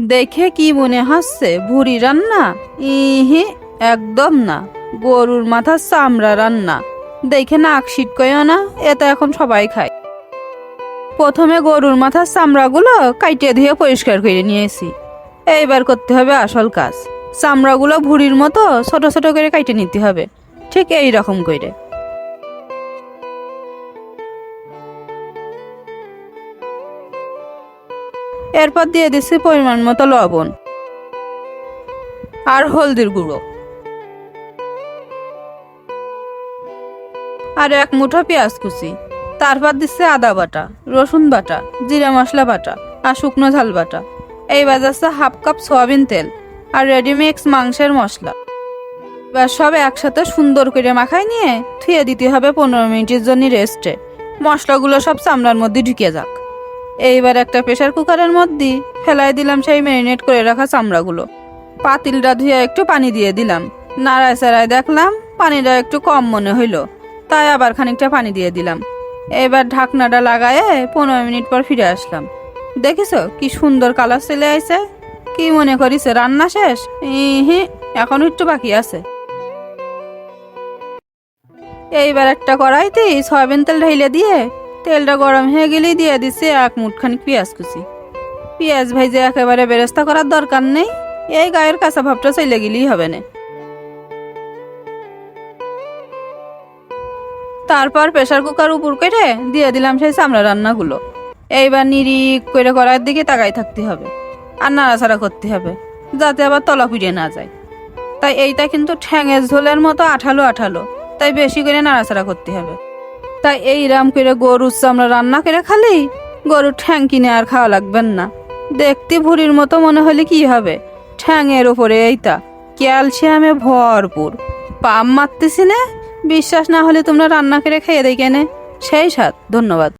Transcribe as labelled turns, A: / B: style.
A: দেখে কি মনে হচ্ছে, ভুড়ি রান্না? ইহি, একদম না। গরুর মাথার চামড়া রান্না। দেখে নাক ছিটকয় না এটা এখন সবাই খায়। প্রথমে গরুর মাথার চামড়াগুলো কাইটে ধুয়ে পরিষ্কার করে নিয়েছি। এইবার করতে হবে আসল কাজ। চামড়াগুলো ভুড়ির মতো ছোট ছোট করে কাইটে নিতে হবে। ঠিক এই রকম করে। এরপর দিয়ে দিচ্ছি পরিমাণ মতো লবণ আর হলদির গুঁড়ো। আর এক মুঠো পেঁয়াজ কুচি। তারপর দিচ্ছে আদা বাটা, রসুন বাটা, জিরা মশলা বাটা আর শুকনো ঝাল বাটা। এই বাজাচ্ছে হাফ কাপ সয়াবিন তেল আর রেডিমিক্স মাংসের মশলা। এবার সব একসাথে সুন্দর করে মাখায় নিয়ে থুয়ে দিতে হবে পনেরো মিনিটের জন্য রেস্টে মশলাগুলো সব চামড়ার মধ্যে ঢুকে যাক। এইবার একটা প্রেশার কুকারের মধ্যে ফেলাই দিলাম সেই ম্যারিনেট করে রাখা চামড়াগুলো। পাতিলটা ধুয়ে একটু পানি দিয়ে দিলাম। নাড়ায় চাড়ায় দেখলাম পানিটা একটু কম মনে হইল, তাই আবার খানিকটা পানি দিয়ে দিলাম। এবার ঢাকনাটা লাগায়ে পনেরো মিনিট পর ফিরে আসলাম। দেখিছো কি সুন্দর কালার চলে আইছে? কি মনে করিস রান্না শেষ? ইহি, এখন একটু বাকি আছে। এইবার একটা কড়াইতে সয়াবিন তেল ঢাইলে দিয়ে তেলটা গরম হয়ে গেলেই দিয়ে দিচ্ছে এক মুঠখানি পেঁয়াজ কুচি। পেঁয়াজ ভাইজে একেবারে বেরেস্তা করার দরকার নেই, এই গায়ের কাঁচা ভাবটা চলে গেলেই হবে না। তারপর প্রেসার কুকার উপর করে দিয়ে দিলাম সেই চামড়া রান্নাগুলো। এইবার নিরিক করে করার দিকে তাকাই থাকতে হবে, আর নাড়াচাড়া করতে হবে, যাতে আবার তলা পুড়িয়ে না যায়। তাই এইটা কিন্তু ঠ্যাঙের ঝোলের মতো আঠালো আঠালো, তাই বেশি করে নাড়াচাড়া করতে হবে। তাই এই রাম করে গরুর চামড়া রান্না করে খালি? গরুর ঠ্যাং কিনে আর খাওয়া লাগবেন না। দেখতে ভুরির মতো মনে হলে কি হবে? ঠ্যাঙের ওপরে এইটা ক্যালসিয়ামে ভরপুর। পাম মারতেছি না, বিশ্বাস না হলে তোমরা রান্না করে খেয়ে দেয় কেনে সেই সাথ ধন্যবাদ।